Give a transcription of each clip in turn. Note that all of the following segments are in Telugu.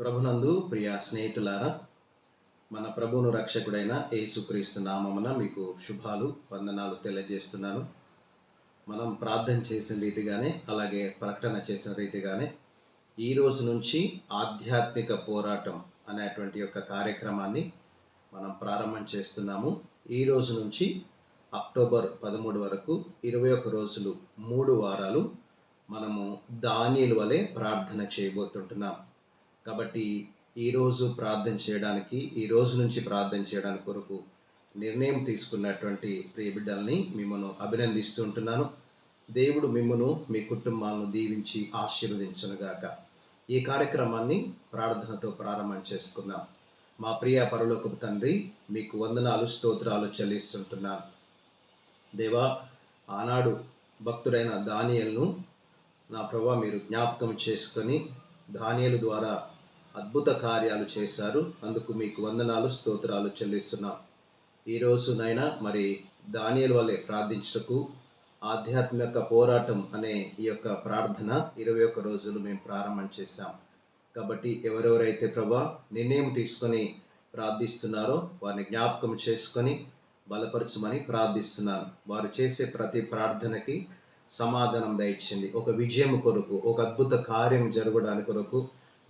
ప్రభునందు ప్రియ స్నేహితులారా మన ప్రభును రక్షకుడైన యేసుక్రీస్తు నామమున మీకు శుభాలు వందనాలు తెలియజేస్తున్నాను. మనం ప్రార్థన చేసిన రీతిగానే అలాగే ప్రకటన చేసిన రీతిగానే ఈ రోజు నుంచి ఆధ్యాత్మిక పోరాటం అనేటువంటి యొక్క కార్యక్రమాన్ని మనం ప్రారంభం చేస్తున్నాము. ఈ రోజు నుంచి అక్టోబర్ పదమూడు వరకు ఇరవై ఒక్క రోజులు మూడు వారాలు మనము దానిల వలె ప్రార్థన చేయబోతుంటున్నాం. కాబట్టి ఈరోజు ప్రార్థన చేయడానికి ఈ రోజు నుంచి ప్రార్థన చేయడానికి కొరకు నిర్ణయం తీసుకున్నటువంటి ప్రియ బిడ్డల్ని మిమ్మల్ని అభినందిస్తూ ఉంటున్నాను. దేవుడు మిమ్మను మీ కుటుంబాలను దీవించి ఆశీర్వదించునుగాక. ఈ కార్యక్రమాన్ని ప్రార్థనతో ప్రారంభం చేసుకుందాం. మా ప్రియ పరలోకపు తండ్రి మీకు వందనాలు స్తోత్రాలు చెల్లిస్తుంటున్నాను. దేవా ఆనాడు భక్తుడైన దానియల్ను నా ప్రభా మీరు జ్ఞాపకం చేసుకొని దానియలు ద్వారా అద్భుత కార్యాలు చేశారు. అందుకు మీకు వందనాలు స్తోత్రాలు చెల్లిస్తున్నాం. ఈరోజు నైనా మరి దానియల్ వల్లే ప్రార్థించటకు ఆధ్యాత్మిక పోరాటం అనే ఈ యొక్క ప్రార్థన ఇరవై ఒక్క రోజులు మేము ప్రారంభం చేశాం. కాబట్టి ఎవరెవరైతే ప్రభా నిర్ణయం తీసుకొని ప్రార్థిస్తున్నారో వారిని జ్ఞాపకం చేసుకొని బలపరచమని ప్రార్థిస్తున్నాను. వారు చేసే ప్రతి ప్రార్థనకి సమాధానం దయచింది ఒక విజయం కొరకు ఒక అద్భుత కార్యం జరగడానికి కొరకు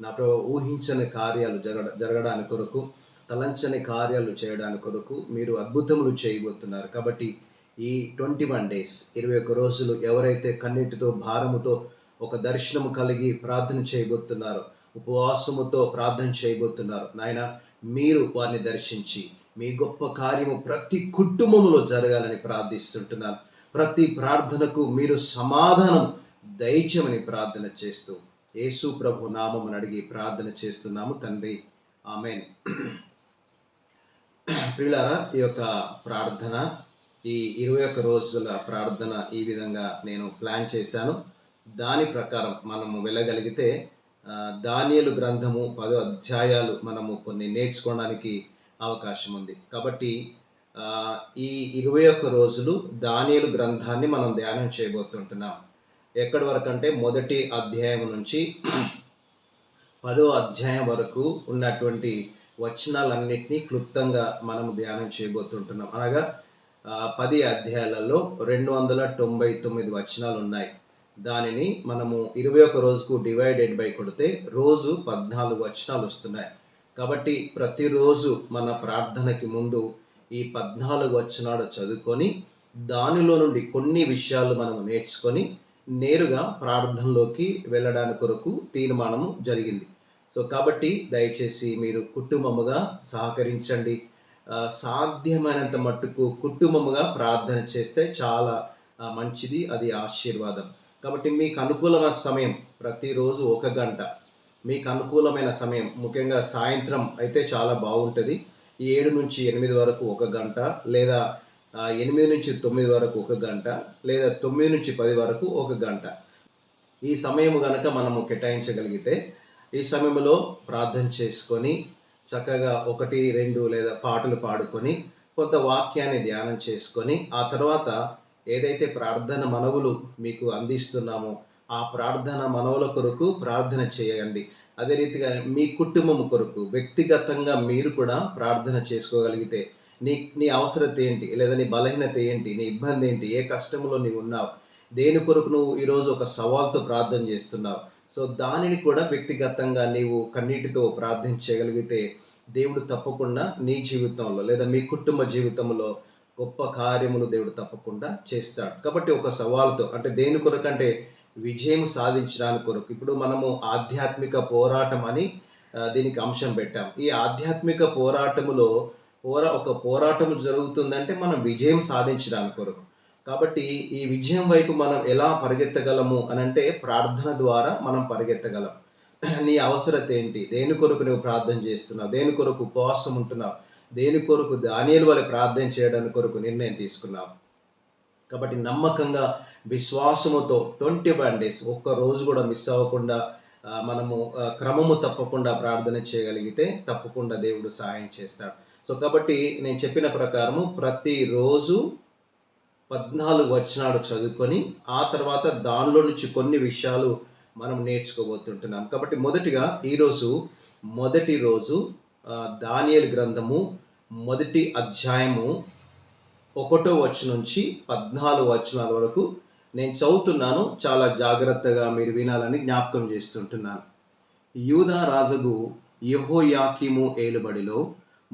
నా ప్రభు ఊహించని కార్యాలు జరగ జరగడానికి కొరకు తలంచని కార్యాలు చేయడానికి కొరకు మీరు అద్భుతములు చేయబోతున్నారు. కాబట్టి ఈ ట్వంటీ వన్ డేస్ ఇరవై ఒక్క రోజులు ఎవరైతే కన్నీటితో భారముతో ఒక దర్శనము కలిగి ప్రార్థన చేయబోతున్నారో ఉపవాసముతో ప్రార్థన చేయబోతున్నారు నాయన మీరు వారిని దర్శించి మీ గొప్ప కార్యము ప్రతి కుటుంబంలో జరగాలని ప్రార్థిస్తుంటున్నాను. ప్రతి ప్రార్థనకు మీరు సమాధానం దయచమని ప్రార్థన చేస్తూ యేసు ప్రభు నామమును అడిగి ప్రార్థన చేస్తున్నాము తండ్రి. ఆమెన్. ప్రియులారా ఈ యొక్క ప్రార్థన ఈ ఇరవై ఒక్క రోజుల ప్రార్థన ఈ విధంగా నేను ప్లాన్ చేశాను. దాని ప్రకారం మనము వెళ్ళగలిగితే ఆ, గ్రంథము పదో అధ్యాయాలు మనము కొన్ని నేర్చుకోవడానికి అవకాశం ఉంది కాబట్టి ఈ ఇరవై ఒక్క రోజులు దానియేలు గ్రంథాన్ని మనం ధ్యానం చేయబోతుంటున్నాం. ఎక్కడి వరకు అంటే మొదటి అధ్యాయం నుంచి పదో అధ్యాయం వరకు ఉన్నటువంటి వచనాలన్నింటినీ క్లుప్తంగా మనం ధ్యానం చేయబోతుంటున్నాం. అనగా పది అధ్యాయాలలో రెండు వందల తొంభై తొమ్మిది వచనాలు ఉన్నాయి. దానిని మనము ఇరవై ఒక రోజుకు డివైడెడ్ బై కొడితే రోజు పద్నాలుగు వచనాలు వస్తున్నాయి. కాబట్టి ప్రతిరోజు మన ప్రార్థనకి ముందు ఈ పద్నాలుగు వచనాలు చదువుకొని దానిలో నుండి కొన్ని విషయాలు మనం నేర్చుకొని నేరుగా ప్రార్థనలోకి వెళ్ళడానికి కొరకు తీర్మానము జరిగింది. సో కాబట్టి దయచేసి మీరు కుటుంబముగా సహకరించండి. సాధ్యమైనంత మట్టుకు కుటుంబముగా ప్రార్థన చేస్తే చాలా మంచిది అది ఆశీర్వాదం. కాబట్టి మీకు అనుకూలమైన సమయం ప్రతిరోజు ఒక గంట. మీకు అనుకూలమైన సమయం ముఖ్యంగా సాయంత్రం అయితే చాలా బాగుంటుంది. ఈ ఏడు నుంచి ఎనిమిది వరకు ఒక గంట లేదా ఎనిమిది నుంచి తొమ్మిది వరకు ఒక గంట లేదా తొమ్మిది నుంచి పది వరకు ఒక గంట. ఈ సమయం గనక మనము కేటాయించగలిగితే ఈ సమయంలో ప్రార్థన చేసుకొని చక్కగా ఒకటి రెండు లేదా పాటలు పాడుకొని కొంత వాక్యాన్ని ధ్యానం చేసుకొని ఆ తర్వాత ఏదైతే ప్రార్థన మనవులు మీకు అందిస్తున్నామో ఆ ప్రార్థన మనవుల కొరకు ప్రార్థన చేయండి. అదే రీతిగా మీ కుటుంబం కొరకు వ్యక్తిగతంగా మీరు కూడా ప్రార్థన చేసుకోగలిగితే నీ నీ అవసరత ఏంటి? లేదా నీ బలహీనత ఏంటి? నీ ఇబ్బంది ఏంటి? ఏ కష్టంలో నీవు ఉన్నావు? దేని కొరకు నువ్వు ఈరోజు ఒక సవాల్తో ప్రార్థన చేస్తున్నావు? సో దానిని కూడా వ్యక్తిగతంగా నీవు కన్నీటితో ప్రార్థన చేయగలిగితే దేవుడు తప్పకుండా నీ జీవితంలో లేదా మీ కుటుంబ జీవితంలో గొప్ప కార్యములు దేవుడు తప్పకుండా చేస్తాడు. కాబట్టి ఒక సవాల్తో అంటే దేని కొరకు అంటే విజయం సాధించడానికి కొరకు ఇప్పుడు మనము ఆధ్యాత్మిక పోరాటం అని దీనికి అంశం పెట్టాం. ఈ ఆధ్యాత్మిక పోరాటములో పోరా ఒక పోరాటం జరుగుతుందంటే మనం విజయం సాధించడానికి కొరకు. కాబట్టి ఈ విజయం వైపు మనం ఎలా పరిగెత్తగలము అని అంటే ప్రార్థన ద్వారా మనం పరిగెత్తగలం. నీ అవసరత ఏంటి? దేని కొరకు నువ్వు ప్రార్థన చేస్తున్నావు? దేని కొరకు ఉపవాసం ఉంటున్నావు? దేని కొరకు దానియలు వల్ల ప్రార్థన చేయడానికి కొరకు నిర్ణయం తీసుకున్నావు? కాబట్టి నమ్మకంగా విశ్వాసముతో ట్వంటీ వన్ డేస్ ఒక్క రోజు కూడా మిస్ అవ్వకుండా మనము క్రమము తప్పకుండా ప్రార్థన చేయగలిగితే తప్పకుండా దేవుడు సహాయం చేస్తాడు. సో కాబట్టి నేను చెప్పిన ప్రకారము ప్రతిరోజు పద్నాలుగు వచనాలు చదువుకొని ఆ తర్వాత దానిలో నుంచి కొన్ని విషయాలు మనం నేర్చుకోబోతుంటున్నాం. కాబట్టి మొదటిగా ఈరోజు మొదటి రోజు దానియల్ గ్రంథము మొదటి అధ్యాయము ఒకటో వచ్చి నుంచి పద్నాలుగు వచనాల వరకు నేను చదువుతున్నాను. చాలా జాగ్రత్తగా మీరు వినాలని జ్ఞాపకం చేస్తుంటున్నాను. యూదా రాజుగు యహోయాకిము ఏలుబడిలో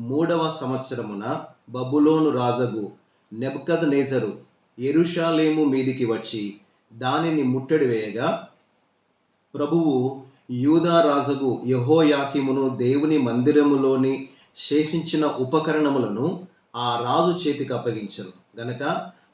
మూడవ సంవత్సరమున బబులోను రాజగు నెబ్కద్ నేజరు ఎరుషాలేము మీదికి వచ్చి దానిని ముట్టడి వేయగా ప్రభువు యూదా రాజగు యహోయాకిమును దేవుని మందిరములోని శేషించిన ఉపకరణములను ఆ రాజు చేతికి అప్పగించను. గనక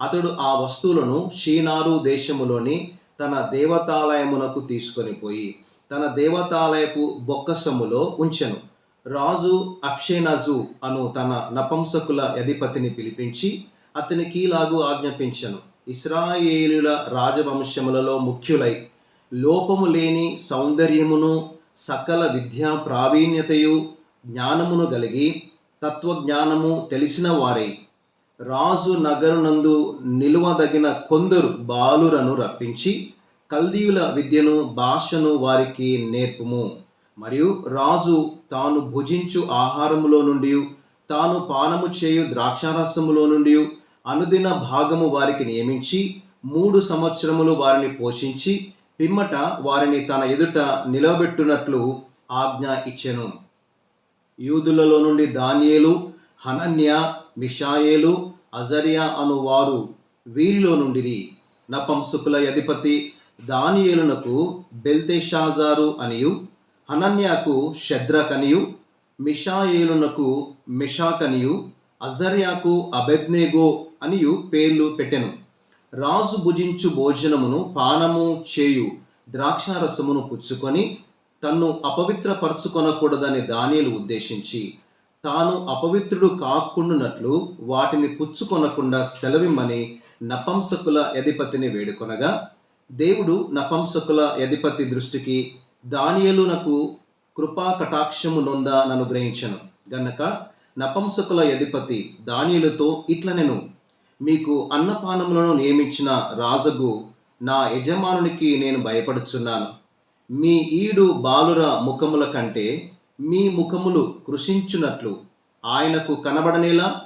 అతడు ఆ వస్తువులను షీనారు దేశములోని తన దేవతాలయమునకు తీసుకొని పోయి తన దేవతాలయపు బొక్కసములో ఉంచెను. రాజు అప్షేనజు అను తన నపంసకుల అధిపతిని పిలిపించి అతనికి ఇలాగూ ఆజ్ఞాపించను. ఇస్రాయేలుల రాజవంశములలో ముఖ్యులై లోపము లేని సౌందర్యమును సకల విద్యా ప్రావీణ్యతయు జ్ఞానమును కలిగి తత్వజ్ఞానము తెలిసిన వారై రాజు నగరునందు నిలువదగిన కొందరు బాలురను రప్పించి కల్దీయుల విద్యను భాషను వారికి నేర్పుము. మరియు రాజు తాను భుజించు ఆహారములో నుండి తాను పానము చేయు ద్రాక్షారసములో నుండి అనుదిన భాగము వారికి నియమించి మూడు సంవత్సరములు వారిని పోషించి పిమ్మట వారిని తన ఎదుట నిలబెట్టునట్లు ఆజ్ఞ ఇచ్చెను. యూదులలో నుండి దానియేలు హనన్య మిషాయేలు అజర్యా అను వారు వీరిలో నుండిరి. నపంసుకుల అధిపతి దానియేలునకు బెల్తేషాజారు అనియు హనన్యాకు షద్రకనియు మిషాయేలునకు మిషాకనియు అజర్యాకు అబెద్నేగో అనియు పేర్లు పెట్టెను. రాజు భుజించు భోజనమును పానము చేయు ద్రాక్షారసమును పుచ్చుకొని తన్ను అపవిత్రపరచుకొనకూడదని దానియేలు ఉద్దేశించి తాను అపవిత్రుడు కాకుండునట్లు వాటిని పుచ్చుకొనకుండా సెలవిమ్మని నపంసకుల అధిపతిని వేడుకొనగా దేవుడు నపంసకుల అధిపతి దృష్టికి దానియలునకు కృపా కటాక్షము నొంద నన్ను గ్రహించను. గనక నపంసకుల అధిపతి దానియులతో ఇట్ల నేను మీకు అన్నపానములను నియమించిన రాజగు నా యజమానునికి నేను భయపడుచున్నాను. మీ ఈడు బాలుర ముఖముల కంటే మీ ముఖములు కృషించునట్లు ఆయనకు కనబడనేలా?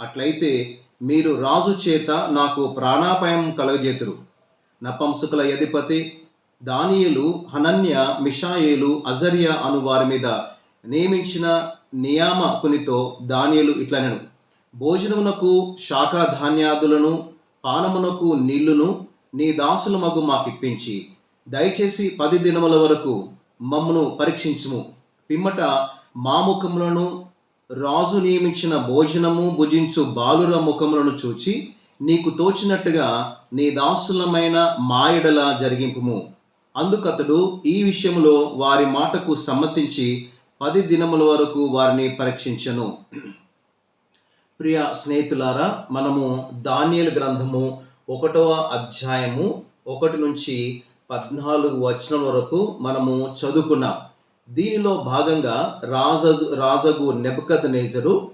అట్లయితే మీరు రాజు చేత నాకు ప్రాణాపాయం కలగజేతురు. నపంసుకుల అధిపతి దానియలు హనన్య మిషాయేలు అజర్య అను వారి మీద నియమించిన నియామకునితో దానియలు ఇట్లనెను. భోజనమునకు శాఖ ధాన్యాదులను పానమునకు నీళ్ళును నీ దాసుల మగు మాకిప్పించి దయచేసి పది దినముల వరకు మమ్మను పరీక్షించుము. పిమ్మట మా ముఖములను రాజు నియమించిన భోజనము భుజించు బాలుర ముఖములను చూచి నీకు తోచినట్టుగా నీ దాసులమైన మాయడలా జరిగింపుము. అందుకతడు ఈ విషయంలో వారి మాటకు సమ్మతించి పది దినముల వరకు వారిని పరీక్షించను. ప్రియ స్నేహితులారా మనము ధాన్యాల గ్రంథము ఒకటవ అధ్యాయము ఒకటి నుంచి పద్నాలుగు వచనం వరకు మనము చదువుకున్నాం. దీనిలో భాగంగా రాజు రాజగు నెబద్ నేజరు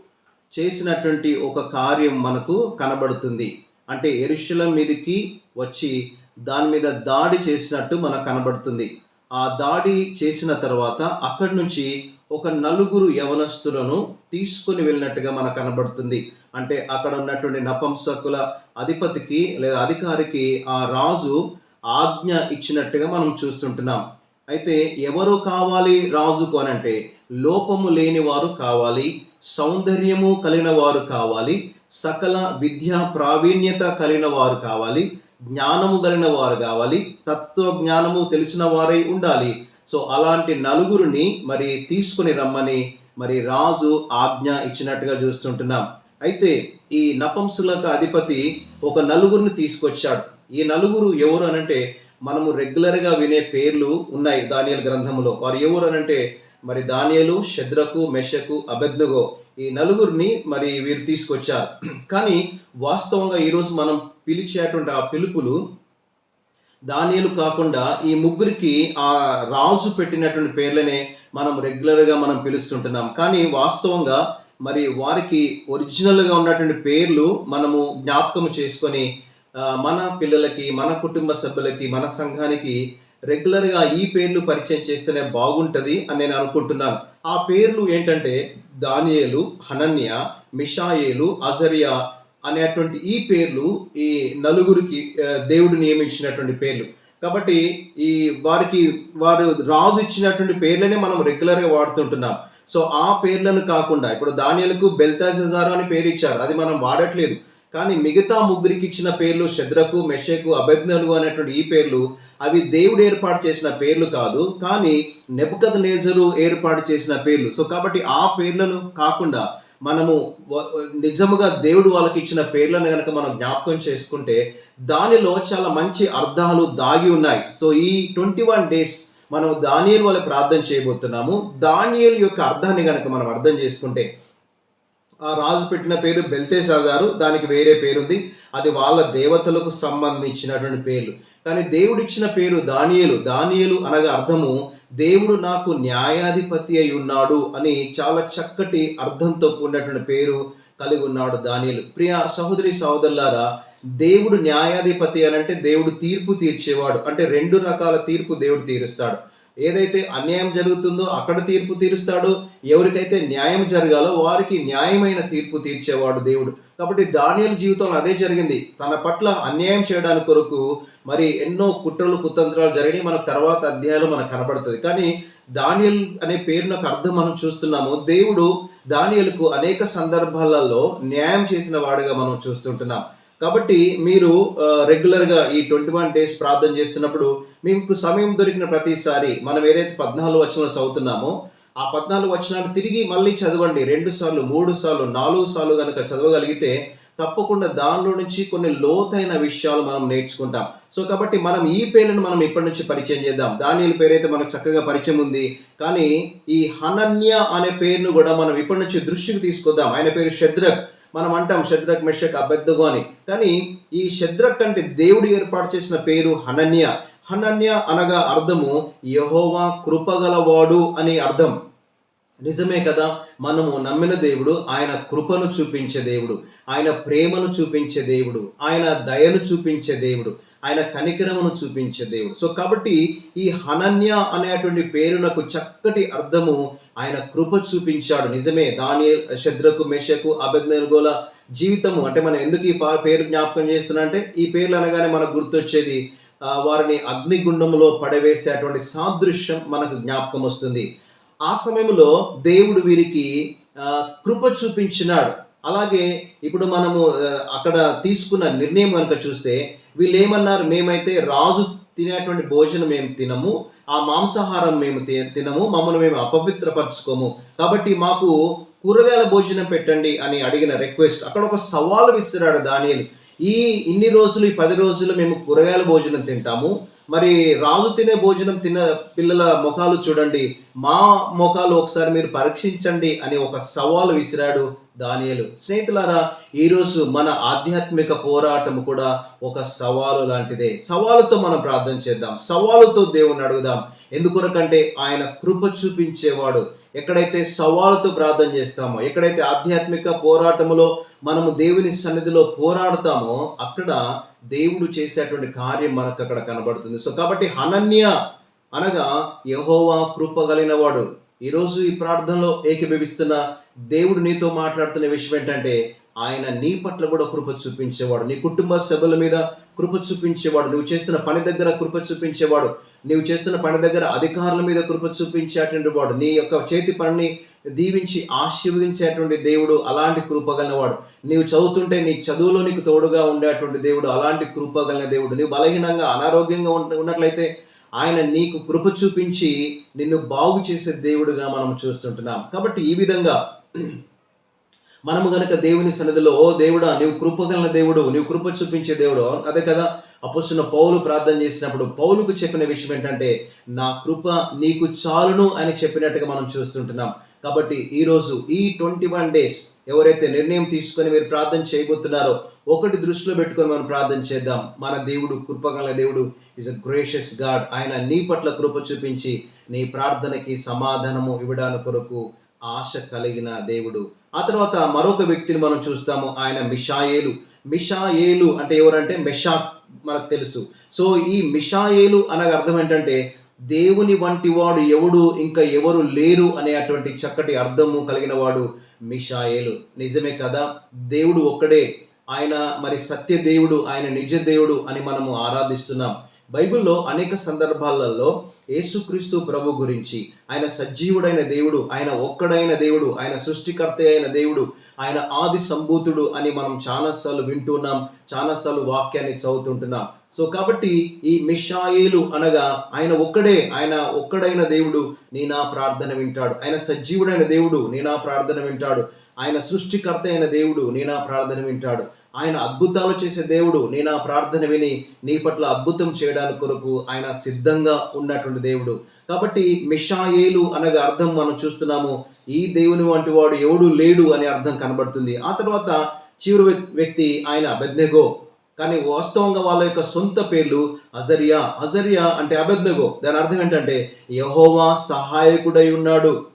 చేసినటువంటి ఒక కార్యం మనకు కనబడుతుంది. అంటే ఎరుషులం మీదకి వచ్చి దాని మీద దాడి చేసినట్టు మనకు కనబడుతుంది. ఆ దాడి చేసిన తర్వాత అక్కడి నుంచి ఒక నలుగురు యవనస్తులను తీసుకుని వెళ్ళినట్టుగా మనకు కనబడుతుంది. అంటే అక్కడ ఉన్నటువంటి నపంసకుల అధిపతికి లేదా అధికారికి ఆ రాజు ఆజ్ఞ ఇచ్చినట్టుగా మనం చూస్తుంటున్నాం. అయితే ఎవరు కావాలి రాజుకు అనంటే లోపము లేని వారు కావాలి సౌందర్యము కలిగిన వారు కావాలి సకల విద్యా ప్రావీణ్యత కలిగిన వారు కావాలి జ్ఞానము కలిగిన వారు కావాలి తత్వ జ్ఞానము తెలిసిన వారై ఉండాలి. సో అలాంటి నలుగురిని మరి తీసుకుని రమ్మని మరి రాజు ఆజ్ఞ ఇచ్చినట్టుగా చూస్తుంటున్నాం. అయితే ఈ నపంసులకు అధిపతి ఒక నలుగురిని తీసుకొచ్చాడు. ఈ నలుగురు ఎవరు అనంటే మనము రెగ్యులర్గా వినే పేర్లు ఉన్నాయి దానియల్ గ్రంథంలో వారు ఎవరు అనంటే మరి దానియలు శద్రకు మెషకు అబెద్నగో ఈ నలుగురిని మరి వీరు తీసుకొచ్చారు. కానీ వాస్తవంగా ఈరోజు మనం పిలిచేటువంటి ఆ పిలుపులు దానియలు కాకుండా ఈ ముగ్గురికి ఆ రాజు పెట్టినటువంటి పేర్లనే మనం రెగ్యులర్గా మనం పిలుస్తుంటున్నాం. కానీ వాస్తవంగా మరి వారికి ఒరిజినల్గా ఉన్నటువంటి పేర్లు మనము జ్ఞాపకం చేసుకొని మన పిల్లలకి మన కుటుంబ సభ్యులకి మన సంఘానికి రెగ్యులర్గా ఈ పేర్లు పరిచయం చేస్తేనే బాగుంటుంది అని నేను అనుకుంటున్నాను. ఆ పేర్లు ఏంటంటే దానియేలు హనన్య మిషాయేలు అజరియా అనేటువంటి ఈ పేర్లు ఈ నలుగురికి దేవుడు నియమించినటువంటి పేర్లు. కాబట్టి ఈ వారికి వారు రాజు ఇచ్చినటువంటి పేర్లనే మనం రెగ్యులర్గా వాడుతుంటున్నాం. సో ఆ పేర్లను కాకుండా ఇప్పుడు దానియలకు బెల్తాజారు అని పేరు ఇచ్చారు. అది మనం వాడట్లేదు. కానీ మిగతా ముగ్గురికి ఇచ్చిన పేర్లు శద్రకు మెషకు అభజ్ఞలు అనేటువంటి ఈ పేర్లు అవి దేవుడు ఏర్పాటు చేసిన పేర్లు కాదు కానీ నెపకద్ నేజరు ఏర్పాటు చేసిన పేర్లు. సో కాబట్టి ఆ పేర్లను కాకుండా మనము నిజముగా దేవుడు వాళ్ళకి ఇచ్చిన పేర్లను కనుక మనం జ్ఞాపకం చేసుకుంటే దానిలో చాలా మంచి అర్థాలు దాగి ఉన్నాయి. సో ఈ ట్వంటీ వన్ డేస్ మనం దానియేలు వల్ల ప్రార్థన చేయబోతున్నాము. దానియేలు యొక్క అర్థాన్ని కనుక మనం అర్థం చేసుకుంటే ఆ రాజు పెట్టిన పేరు బెల్తేసాజారు దానికి వేరే పేరుంది. అది వాళ్ళ దేవతలకు సంబంధించినటువంటి పేర్లు. కానీ దేవుడిచ్చిన పేరు దానియలు. దానియలు అనగా అర్థము దేవుడు నాకు న్యాయాధిపతి అయి ఉన్నాడు అని చాలా చక్కటి అర్థంతో కూడినటువంటి పేరు కలిగి ఉన్నాడు దానియలు. ప్రియ సహోదరి సహోదరులారా దేవుడు న్యాయాధిపతి అనంటే దేవుడు తీర్పు తీర్చేవాడు. అంటే రెండు రకాల తీర్పు దేవుడు తీరుస్తాడు. ఏదైతే అన్యాయం జరుగుతుందో అక్కడ తీర్పు తీరుస్తాడు ఎవరికైతే న్యాయం జరగాలో వారికి న్యాయమైన తీర్పు తీర్చేవాడు దేవుడు. కాబట్టి దానియలు జీవితంలో అదే జరిగింది. తన పట్ల అన్యాయం చేయడానికి కొరకు మరి ఎన్నో కుట్రలు కుతంత్రాలు జరిగినాయి. మనకు తర్వాత అధ్యాయాలు మనకు కనబడుతుంది. కానీ దానియల్ అనే పేరు అర్థం మనం చూస్తున్నాము. దేవుడు దానియలకు అనేక సందర్భాలలో న్యాయం చేసిన వాడుగా మనం చూస్తుంటున్నాం. కాబట్టి మీరు రెగ్యులర్గా ఈ ట్వంటీ వన్ డేస్ ప్రార్థన చేస్తున్నప్పుడు మీకు సమయం దొరికిన ప్రతిసారి మనం ఏదైతే పద్నాలుగు వచనాలు చదువుతున్నామో ఆ పద్నాలుగు వచనాలు తిరిగి మళ్ళీ చదవండి. రెండు సార్లు మూడు సార్లు నాలుగు సార్లు కనుక చదవగలిగితే తప్పకుండా దానిలో నుంచి కొన్ని లోతైన విషయాలు మనం నేర్చుకుంటాం. సో కాబట్టి మనం ఈ పేర్లను మనం ఇప్పటి నుంచి పరిచయం చేద్దాం. దానియలు పేరైతే మనకు చక్కగా పరిచయం ఉంది. కానీ ఈ హనన్య అనే పేరును కూడా మనం ఇప్పటి నుంచి దృష్టికి తీసుకొద్దాం. ఆయన పేరు శద్రక్. మనం అంటాం శద్రక్ మెషక్ అబెద్దగు అని. కానీ ఈ శద్రక్ అంటే దేవుడు ఏర్పాటు చేసిన పేరు హనన్య. హనన్య అనగా అర్థము యహోవా కృపగలవాడు అని అర్థం. నిజమే కదా? మనము నమ్మిన దేవుడు ఆయన కృపను చూపించే దేవుడు ఆయన ప్రేమను చూపించే దేవుడు ఆయన దయను చూపించే దేవుడు. ఆయన కనికరమును చూపించే దేవుడు. సో కాబట్టి ఈ హనన్య అనేటువంటి పేరునకు చక్కటి అర్థము ఆయన కృప చూపించాడు. నిజమే దాని శద్రకు మెషకు అభిజ్ఞగోల జీవితము. అంటే మనం ఎందుకు ఈ పేరు జ్ఞాపకం చేస్తున్నా అంటే ఈ పేర్లు అనగానే మనకు గుర్తొచ్చేది వారిని అగ్నిగుండంలో పడవేసేటువంటి సాదృశ్యం మనకు జ్ఞాపకం వస్తుంది. ఆ సమయంలో దేవుడు వీరికి కృప చూపించినాడు. అలాగే ఇప్పుడు మనము అక్కడ తీసుకున్న నిర్ణయం కనుక చూస్తే వీళ్ళు ఏమన్నారు మేమైతే రాజు తినేటువంటి భోజనం మేము తినము ఆ మాంసాహారం మేము తినము మమ్మల్ని మేము అపవిత్రపరచుకోము. కాబట్టి మాకు కూరగాయల భోజనం పెట్టండి అని అడిగిన రిక్వెస్ట్ అక్కడ ఒక సవాలు విసిరాడు దానియలు. ఈ ఇన్ని రోజులు ఈ పది రోజులు మేము కూరగాయల భోజనం తింటాము మరి రాజు తినే భోజనం తిన్న పిల్లల ముఖాలు చూడండి. మా ముఖాలు ఒకసారి మీరు పరీక్షించండి అని ఒక సవాలు విసిరాడు దానియలు. స్నేహితులారా ఈరోజు మన ఆధ్యాత్మిక పోరాటం కూడా ఒక సవాలు లాంటిదే. సవాలుతో మనం ప్రార్థన చేద్దాం. సవాలుతో దేవుని అడుగుదాం. ఎందుకొరకంటే ఆయన కృప చూపించేవాడు. ఎక్కడైతే సవాలుతో ప్రార్థన చేస్తామో ఎక్కడైతే ఆధ్యాత్మిక పోరాటములో మనము దేవుని సన్నిధిలో పోరాడతామో అక్కడ దేవుడు చేసేటువంటి కార్యం మనకు అక్కడ కనబడుతుంది. సో కాబట్టి హనన్య అనగా యహోవా కృప ఈరోజు ఈ ప్రార్థనలో ఏకీభవిస్తున్న దేవుడు నీతో మాట్లాడుతున్న విషయం ఏంటంటే ఆయన నీ పట్ల కూడా కృప చూపించేవాడు. నీ కుటుంబ సభ్యుల మీద కృప చూపించేవాడు. నువ్వు చేస్తున్న పని దగ్గర కృప చూపించేవాడు. నువ్వు చేస్తున్న పని దగ్గర అధికారుల మీద కృప చూపించేటువంటి వాడు. నీ యొక్క చేతి పనిని దీవించి ఆశీర్వదించేటువంటి దేవుడు అలాంటి కృప నీవు చదువుతుంటే నీ చదువులో నీకు తోడుగా ఉండేటువంటి దేవుడు అలాంటి కృప దేవుడు. నీవు బలహీనంగా అనారోగ్యంగా ఉన్నట్లయితే ఆయన నీకు కృప చూపించి నిన్ను బాగు చేసే దేవుడుగా మనం చూస్తుంటున్నాం. కాబట్టి ఈ విధంగా మనము గనక దేవుని సన్నిధిలో ఓ దేవుడా నీవు కృపగలన దేవుడు నీవు కృప చూపించే దేవుడు. అదే కదా అపోస్తున్న పౌలు ప్రార్థన చేసినప్పుడు పౌలుకు చెప్పిన విషయం ఏంటంటే నా కృప నీకు చాలును అని చెప్పినట్టుగా మనం చూస్తుంటున్నాం. కాబట్టి ఈరోజు ఈ ట్వంటీ వన్ డేస్ ఎవరైతే నిర్ణయం తీసుకొని మీరు ప్రార్థన చేయబోతున్నారో ఒకటి దృష్టిలో పెట్టుకొని మనం ప్రార్థన చేద్దాం. మన దేవుడు కృపగల దేవుడు ఇస్ అ గ్రేషియస్ గాడ్ ఆయన నీ పట్ల కృప చూపించి నీ ప్రార్థనకి సమాధానము ఇవ్వడానికి కొరకు ఆశ కలిగిన దేవుడు. ఆ తర్వాత మరొక వ్యక్తిని మనం చూస్తాము ఆయన మిషాయేలు. మిషాయేలు అంటే ఎవరంటే మిషా మనకు తెలుసు. సో ఈ మిషాయేలు అనగా అర్థం ఏంటంటే దేవుని వంటి వాడు ఎవడు ఇంకా ఎవరు లేరు అనే అటువంటి చక్కటి అర్థము కలిగిన వాడు మిషాయేలు. నిజమే కదా? దేవుడు ఒక్కడే. ఆయన మరి సత్య దేవుడు ఆయన నిజ దేవుడు అని మనము ఆరాధిస్తున్నాం. బైబిల్లో అనేక సందర్భాలలో యేసుక్రీస్తు ప్రభు గురించి ఆయన సజీవుడైన దేవుడు ఆయన ఒక్కడైన దేవుడు ఆయన సృష్టికర్త అయిన దేవుడు ఆయన ఆది సంభూతుడు అని మనం చాలాసార్లు వింటున్నాం చాలాసార్లు వాక్యాన్ని చదువుతుంటున్నాం. సో కాబట్టి ఈ మిషాయేలు అనగా ఆయన ఒక్కడే ఆయన ఒక్కడైన దేవుడు నీ నా ప్రార్థన వింటాడు. ఆయన సజీవుడైన దేవుడు నీ నా ప్రార్థన వింటాడు. ఆయన సృష్టికర్త అయిన దేవుడు నీ నా ప్రార్థన వింటాడు. ఆయన అద్భుతాలు చేసే దేవుడు. నేను ఆ ప్రార్థన విని నీ పట్ల అద్భుతం చేయడానికి కొరకు ఆయన సిద్ధంగా ఉన్నటువంటి దేవుడు. కాబట్టి మిషాయేలు అనగా అర్థం మనం చూస్తున్నాము ఈ దేవుని వంటి వాడు ఎవడు లేడు అనే అర్థం కనబడుతుంది. ఆ తర్వాత చివరి వ్యక్తి ఆయన అబెద్నెగో. కానీ వాస్తవంగా వాళ్ళ యొక్క సొంత పేర్లు అజరియా. అజరియా అంటే అబెద్నెగో. దాని అర్థం ఏంటంటే యహోవా సహాయకుడై ఉన్నాడు.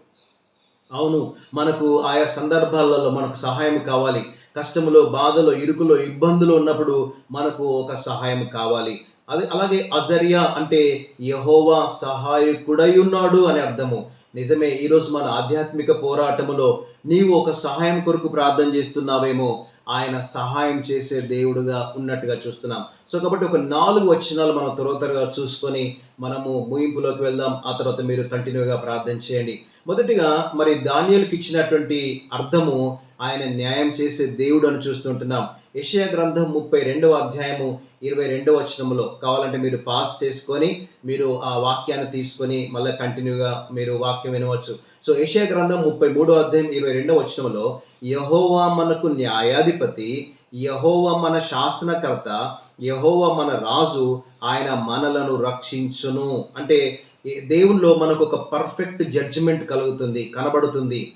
అవును మనకు ఆయా సందర్భాలలో మనకు సహాయం కావాలి. కష్టములో బాధలో ఇరుకులో ఇబ్బందులు ఉన్నప్పుడు మనకు ఒక సహాయం కావాలి. అది అలాగే అజరియా అంటే యహోవా సహాయకుడై ఉన్నాడు అని అర్థము. నిజమే ఈరోజు మన ఆధ్యాత్మిక పోరాటములో నీవు ఒక సహాయం కొరకు ప్రార్థన చేస్తున్నావేమో ఆయన సహాయం చేసే దేవుడుగా ఉన్నట్టుగా చూస్తున్నాం. సో కాబట్టి ఒక నాలుగు వచనాలు మనం త్వర త్వరగా చూసుకొని మనము ముగింపులోకి వెళ్దాం. ఆ తర్వాత మీరు కంటిన్యూగా ప్రార్థన చేయండి. మొదటిగా మరి దానియలకు ఇచ్చినటువంటి అర్థము ఆయన న్యాయం చేసే దేవుడు అని చూస్తుంటున్నాం యెషయా గ్రంథం ముప్పై రెండవ అధ్యాయము ఇరవై రెండవ వచనములో కావాలంటే మీరు పాస్ చేసుకొని మీరు ఆ వాక్యాన్ని తీసుకొని మళ్ళీ కంటిన్యూగా మీరు వాక్యం వినవచ్చు. సో యెషయా గ్రంథం ముప్పై మూడో అధ్యాయం ఇరవై రెండవ వచనంలో యహోవా మనకు న్యాయాధిపతి యహోవా మన శాసనకర్త యహోవా మన రాజు ఆయన మనలను రక్షించును. అంటే దేవుల్లో మనకు ఒక పర్ఫెక్ట్ జడ్జిమెంట్ కలుగుతుంది కనబడుతుంది.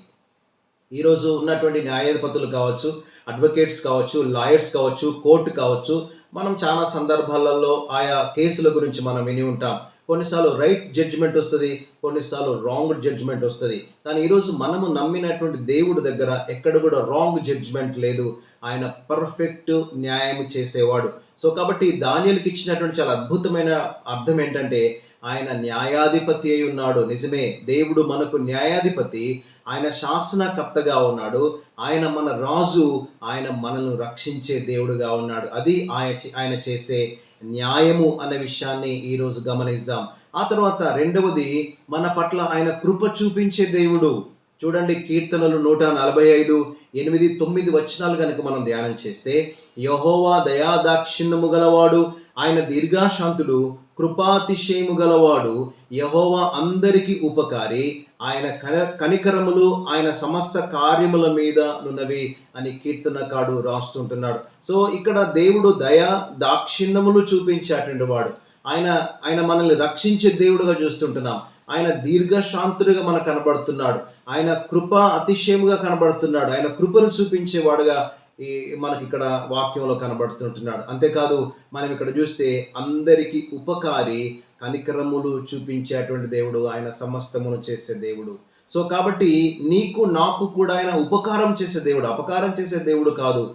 ఈరోజు ఉన్నటువంటి న్యాయాధిపతులు కావచ్చు అడ్వకేట్స్ కావచ్చు లాయర్స్ కావచ్చు కోర్టు కావచ్చు మనం చాలా సందర్భాలలో ఆయా కేసుల గురించి మనం విని ఉంటాం. కొన్నిసార్లు రైట్ జడ్జిమెంట్ వస్తుంది కొన్నిసార్లు రాంగ్ జడ్జిమెంట్ వస్తుంది. కానీ ఈరోజు మనము నమ్మినటువంటి దేవుడి దగ్గర ఎక్కడ కూడా రాంగ్ జడ్జిమెంట్ లేదు. ఆయన పర్ఫెక్ట్ న్యాయం చేసేవాడు. సో కాబట్టి దానియలకి ఇచ్చినటువంటి చాలా అద్భుతమైన అర్థం ఏంటంటే ఆయన న్యాయాధిపతి అయి ఉన్నాడు. నిజమే దేవుడు మనకు న్యాయాధిపతి ఆయన శాసనకర్తగా ఉన్నాడు. ఆయన మన రాజు ఆయన మనల్ని రక్షించే దేవుడుగా ఉన్నాడు. అది ఆయన ఆయన చేసే న్యాయము అనే విషయాన్ని ఈరోజు గమనిద్దాం. ఆ తర్వాత రెండవది మన పట్ల ఆయన కృప చూపించే దేవుడు. చూడండి కీర్తనలు నూట నలభై ఐదు ఎనిమిది తొమ్మిది వచనాలు కనుక మనం ధ్యానం చేస్తే యహోవా దయాదాక్షిణ్యము గలవాడు ఆయన దీర్ఘాశాంతుడు కృపాతిశయము గలవాడు యహోవా అందరికి ఉపకారి ఆయన కన కనికరములు ఆయన సమస్త కార్యముల మీద నున్నవి అని కీర్తనకాడు రాస్తుంటున్నాడు. సో ఇక్కడ దేవుడు దయా దాక్షిణ్యములు చూపించేటువంటి వాడు. ఆయన ఆయన మనల్ని రక్షించే దేవుడుగా చూస్తుంటున్నాం. ఆయన దీర్ఘశాంతుడిగా మనకు కనబడుతున్నాడు. ఆయన కృప అతిశయముగా కనబడుతున్నాడు. ఆయన కృపను చూపించేవాడుగా ఈ మనకి ఇక్కడ వాక్యంలో కనబడుతుంటున్నాడు. అంతేకాదు మనం ఇక్కడ చూస్తే అందరికీ ఉపకారి కనికరములు చూపించేటువంటి దేవుడు ఆయన సమస్తమును చేసే దేవుడు. సో కాబట్టి నీకు నాకు కూడా ఆయన ఉపకారం చేసే దేవుడు అపకారం చేసే దేవుడు కాదు.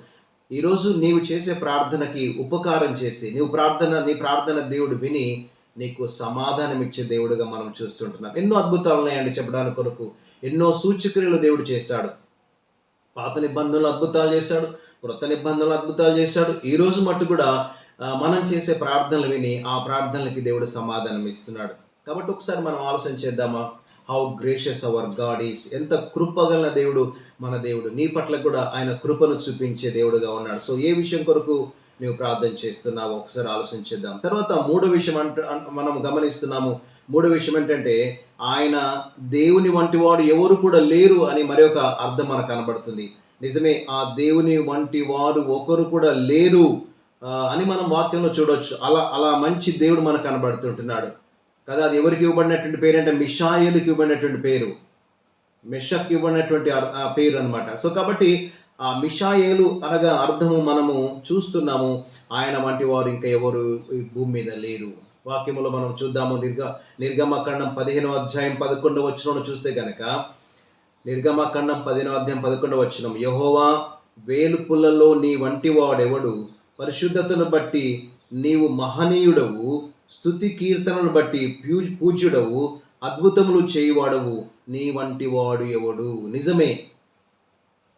ఈరోజు నీవు చేసే ప్రార్థనకి ఉపకారం చేసి నీవు ప్రార్థన నీ ప్రార్థన దేవుడు విని నీకు సమాధానం ఇచ్చే దేవుడుగా మనం చూస్తుంటున్నాం. ఎన్నో అద్భుతాలు ఉన్నాయండి చెప్పడానికి కొరకు. ఎన్నో సూచక్రియలు దేవుడు చేశాడు. పాత నిబంధనలు అద్భుతాలు చేశాడు క్రొత్త నిబంధనలు అద్భుతాలు చేశాడు. ఈరోజు మట్టు కూడా మనం చేసే ప్రార్థనలు విని ఆ ప్రార్థనలకి దేవుడు సమాధానం ఇస్తున్నాడు. కాబట్టి ఒకసారి మనం ఆలోచన చేద్దామా? How gracious our God is ఎంత కృపగల దేవుడు మన దేవుడు. నీ పట్ల కూడా ఆయన కృపను చూపించే దేవుడుగా ఉన్నాడు. సో ఏ విషయం కొరకు నీవు ప్రార్థన చేస్తున్నావు ఒకసారి ఆలోచించేద్దాం తర్వాత మూడో విషయం అంట మనం గమనిస్తున్నాము. మూడో విషయం ఏంటంటే ఆయన దేవుని వంటి వాడు ఎవరు కూడా లేరు అని మరొక అర్థం మనకు కనబడుతుంది. నిజమే ఆ దేవుని వంటి వారు ఒకరు కూడా లేరు అని మనం వాక్యంలో చూడవచ్చు అలా అలా మంచి దేవుడు మనకు కనబడుతుంటున్నాడు. కదా అది ఎవరికి ఇవ్వబడినటువంటి పేరు అంటే మిషాయిలకు ఇవ్వబడినటువంటి పేరు. మిషక్ ఇవ్వబడినటువంటి పేరు అనమాట సో కాబట్టి ఆ మిషాయేలు అనగా అర్థము మనము చూస్తున్నాము. ఆయన వంటి వారు ఇంకా ఎవరు ఈ భూమి మీద లేరు. వాక్యములో మనం చూద్దాము. నిర్గ నిర్గమకాండం పదిహేనో అధ్యాయం పదకొండవ వచ్చిన చూస్తే కనుక నిర్గమఖండం పదిహేను అధ్యాయం పదకొండవ వచ్చినం యహోవా వేలుపులలో నీ వంటి వాడెవడు? పరిశుద్ధతను బట్టి నీవు మహనీయుడవు స్థుతి కీర్తనను బట్టి ప్యూ పూజ్యుడవు అద్భుతములు చేయువాడవు నీ వంటి వాడు ఎవడు? నిజమే.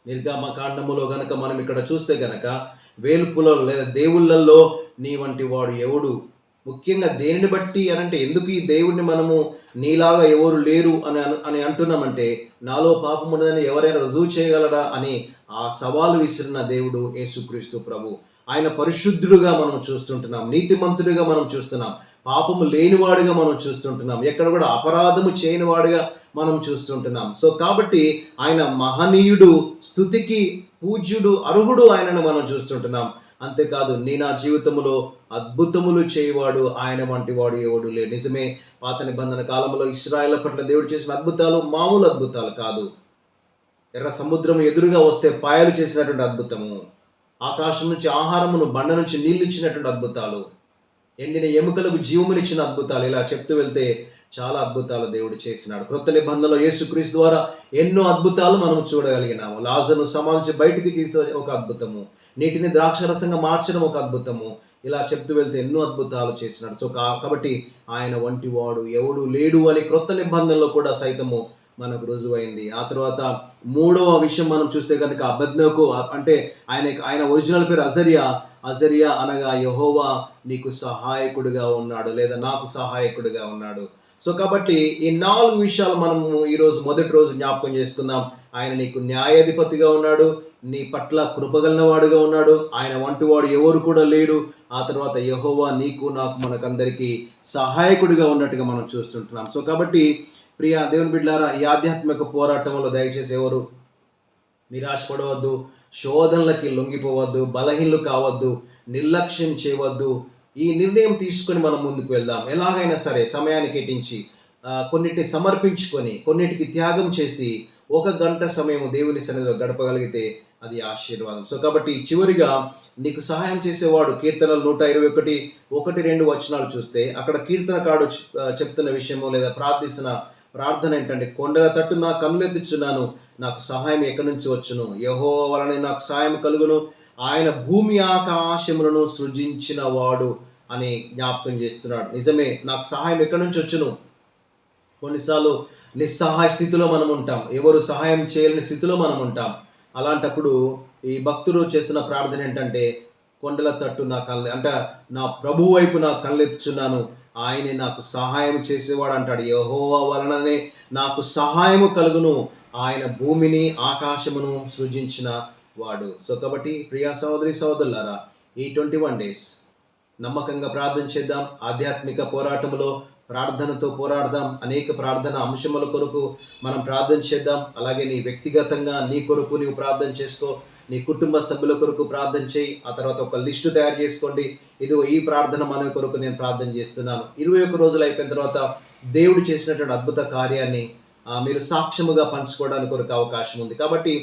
నిర్గమకాండములో గనక మనం ఇక్కడ చూస్తే గనక వేలుపులలో లేదా దేవుళ్ళల్లో నీ వంటి వాడు ఎవడు? ముఖ్యంగా దేనిని బట్టి అని అంటే ఎందుకు ఈ దేవుడిని మనము నీలాగా ఎవరు లేరు అని అని అంటున్నామంటే నాలో పాపం ఉన్నదని ఎవరైనా రుజువు చేయగలడా అని ఆ సవాలు విసిరిన దేవుడు యేసుక్రీస్తు ప్రభు. ఆయన పరిశుద్ధుడుగా మనం చూస్తుంటున్నాం నీతిమంతుడిగా మనం చూస్తున్నాం పాపము లేనివాడుగా మనం చూస్తుంటున్నాం. ఎక్కడ కూడా అపరాధము చేయనివాడుగా మనం చూస్తుంటున్నాం. సో కాబట్టి ఆయన మహనీయుడు స్థుతికి పూజ్యుడు అర్హుడు ఆయనను మనం చూస్తుంటున్నాం. అంతేకాదు నీ నా జీవితంలో అద్భుతములు చేయవాడు ఆయన వంటి వాడు ఎవడు లేడు. నిజమే పాత నిబంధన కాలంలో ఇస్రాయేల్ పట్ల దేవుడు చేసిన అద్భుతాలు మామూలు అద్భుతాలు కాదు. ఎర్ర సముద్రం ఎదురుగా వస్తే పాయలు చేసినటువంటి అద్భుతము. ఆకాశం నుంచి ఆహారమును బండ నుంచి నీళ్ళు ఇచ్చినటువంటి అద్భుతాలు. ఎండిన ఎముకలకు జీవమునిచ్చిన అద్భుతాలు. ఇలా చెప్తూ వెళ్తే చాలా అద్భుతాలు దేవుడు చేసినాడు. క్రొత్త నిబంధనలో యేసుక్రీస్తు ద్వారా ఎన్నో అద్భుతాలు మనం చూడగలిగినాము. లాజను సమాధించి బయటికి తీసే ఒక అద్భుతము. నీటిని ద్రాక్షరసంగా మార్చడం ఒక అద్భుతము. ఇలా చెప్తూ వెళ్తే ఎన్నో అద్భుతాలు చేసినాడు. సో కా కాబట్టి ఆయన వంటి వాడు ఎవడు లేడు అని క్రొత్త నిబంధనలో కూడా సైతము మనకు రుజువైంది. ఆ తర్వాత మూడవ విషయం మనం చూస్తే కనుక అబద్నకు అంటే ఆయన ఆయన ఒరిజినల్ పేరు అజరియా. అజరియా అనగా యహోవా నీకు సహాయకుడిగా ఉన్నాడు లేదా నాకు సహాయకుడిగా ఉన్నాడు. సో కాబట్టి ఈ నాలుగు విషయాలు మనము ఈరోజు మొదటి రోజు జ్ఞాపకం చేసుకుందాం. ఆయన నీకు న్యాయాధిపతిగా ఉన్నాడు నీ పట్ల కృపగలిన వాడుగా ఉన్నాడు. ఆయన వంటివాడు ఎవరు కూడా లేడు. ఆ తర్వాత యహోవా నీకు నాకు మనకందరికీ సహాయకుడిగా ఉన్నట్టుగా మనం చూస్తుంటున్నాం. సో కాబట్టి ప్రియ దేవుని బిడ్డారా ఈ ఆధ్యాత్మిక పోరాటంలో దయచేసి ఎవరు నిరాశపడవద్దు శోధనలకి లొంగిపోవద్దు బలహీనలు కావద్దు నిర్లక్ష్యం చేయవద్దు ఈ నిర్ణయం తీసుకొని మనం ముందుకు వెళ్దాం. ఎలాగైనా సరే సమయాన్ని కేటించి కొన్నిటిని సమర్పించుకొని కొన్నిటికి త్యాగం చేసి ఒక గంట సమయం దేవుని సన్నిధిలో గడపగలిగితే అది ఆశీర్వాదం. సో కాబట్టి చివరిగా నీకు సహాయం చేసేవాడు కీర్తనలు నూట ఇరవై ఒకటి ఒకటి రెండు వచనాలు చూస్తే అక్కడ కీర్తనకాడు చెప్- చెప్తున్న విషయము లేదా ప్రార్థిస్తున్న ప్రార్థన ఏంటంటే కొండల తట్టు నా కన్నులెత్తుచున్నాను నాకు సహాయం ఎక్కడి నుంచి వచ్చును? యహో వలన నాకు సహాయం కలుగును. ఆయన భూమి ఆకాశములను సృజించిన వాడు అని జ్ఞాపకం చేస్తున్నాడు. నిజమే నాకు సహాయం ఎక్కడి నుంచి వచ్చును? కొన్నిసార్లు నిస్సహాయ స్థితిలో మనం ఉంటాం. ఎవరు సహాయం చేయలేని స్థితిలో మనం ఉంటాం. అలాంటప్పుడు ఈ భక్తుడు చేస్తున్న ప్రార్థన ఏంటంటే కొండల తట్టు నా కళ్ళ అంటే నా ప్రభు వైపు నా కళ్ళెత్తుచున్నాను. ఆయనే నాకు సహాయం చేసేవాడు అంటాడు. యహోవా వలననే నాకు సహాయము కలుగును. ఆయన భూమిని ఆకాశమును సృజించిన వాడు. సో కాబట్టి ప్రియా సహోదరి సహోదరులారా ఈ ట్వంటీ వన్ డేస్ నమ్మకంగా ప్రార్థన చేద్దాం. ఆధ్యాత్మిక పోరాటంలో ప్రార్థనతో పోరాడదాం. అనేక ప్రార్థన అంశముల కొరకు మనం ప్రార్థన చేద్దాం. అలాగే నీ వ్యక్తిగతంగా నీ కొరకు నీవు ప్రార్థన చేసుకో. నీ కుటుంబ సభ్యుల కొరకు ప్రార్థన చేయి. ఆ తర్వాత ఒక లిస్టు తయారు చేసుకోండి. ఇదిగో ఈ ప్రార్థన మన కొరకు నేను ప్రార్థన చేస్తున్నాను. ఇరవై ఒక్క రోజులు అయిపోయిన తర్వాత దేవుడు చేసినటువంటి అద్భుత కార్యాన్ని మీరు సాక్ష్యముగా పంచుకోవడానికి కొరకు అవకాశం ఉంది. కాబట్టి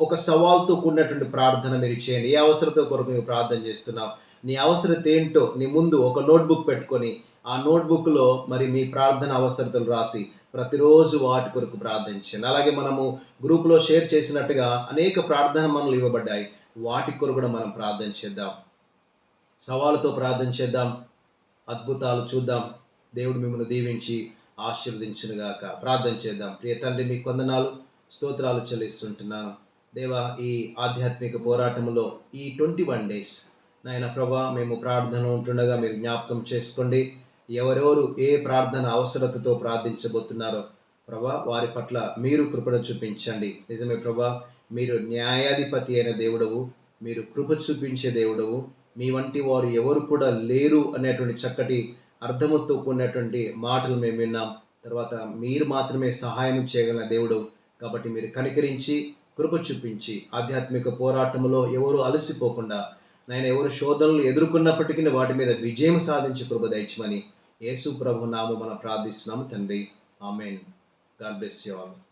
ఒక సవాల్తో కూడినటువంటి ప్రార్థన మీరు చేయండి. ఏ అవసరత కొరకు మేము ప్రార్థన చేస్తున్నావు నీ అవసరత ఏంటో నీ ముందు ఒక నోట్బుక్ పెట్టుకొని ఆ నోట్బుక్లో మరి మీ ప్రార్థన అవసరతలు రాసి ప్రతిరోజు వాటి కొరకు ప్రార్థించండి. అలాగే మనము గ్రూప్లో షేర్ చేసినట్టుగా అనేక ప్రార్థన మనలు ఇవ్వబడ్డాయి. వాటి కొరకు కూడా మనం ప్రార్థన చేద్దాం. సవాలుతో ప్రార్థన చేద్దాం. అద్భుతాలు చూద్దాం. దేవుడు మిమ్మల్ని దీవించి ఆశీర్వదించునుగాక. ప్రార్థన చేద్దాం. ప్రియ తండ్రి మీ వందనాలు. స్తోత్రాలు చెల్లిస్తుంటున్నాను దేవా ఈ ఆధ్యాత్మిక పోరాటంలో ఈ ట్వంటీ వన్ డేస్ నాయన ప్రభా మేము ప్రార్థన ఉంటుండగా మీరు జ్ఞాపకం చేసుకోండి. ఎవరెవరు ఏ ప్రార్థన అవసరతతో ప్రార్థించబోతున్నారో ప్రభా వారి పట్ల మీరు కృపణ చూపించండి. నిజమే ప్రభా మీరు న్యాయాధిపతి అయిన దేవుడవు మీరు కృప చూపించే దేవుడవు. మీ వంటి వారు ఎవరు కూడా లేరు అనేటువంటి చక్కటి అర్థముతో కూడినటువంటి మాటలు మేము విన్నాం. తర్వాత మీరు మాత్రమే సహాయం చేయగల దేవుడు కాబట్టి మీరు కనికరించి కృప చూపించి ఆధ్యాత్మిక పోరాటంలో ఎవరు అలసిపోకుండా నాయన ఎవరు శోధనలు ఎదుర్కొన్నప్పటికీ వాటి మీద విజయం సాధించి కృప దయచమని యేసు ప్రభు నామ మనం ప్రార్థిస్తున్నాము తండ్రి. Amen. God bless you all.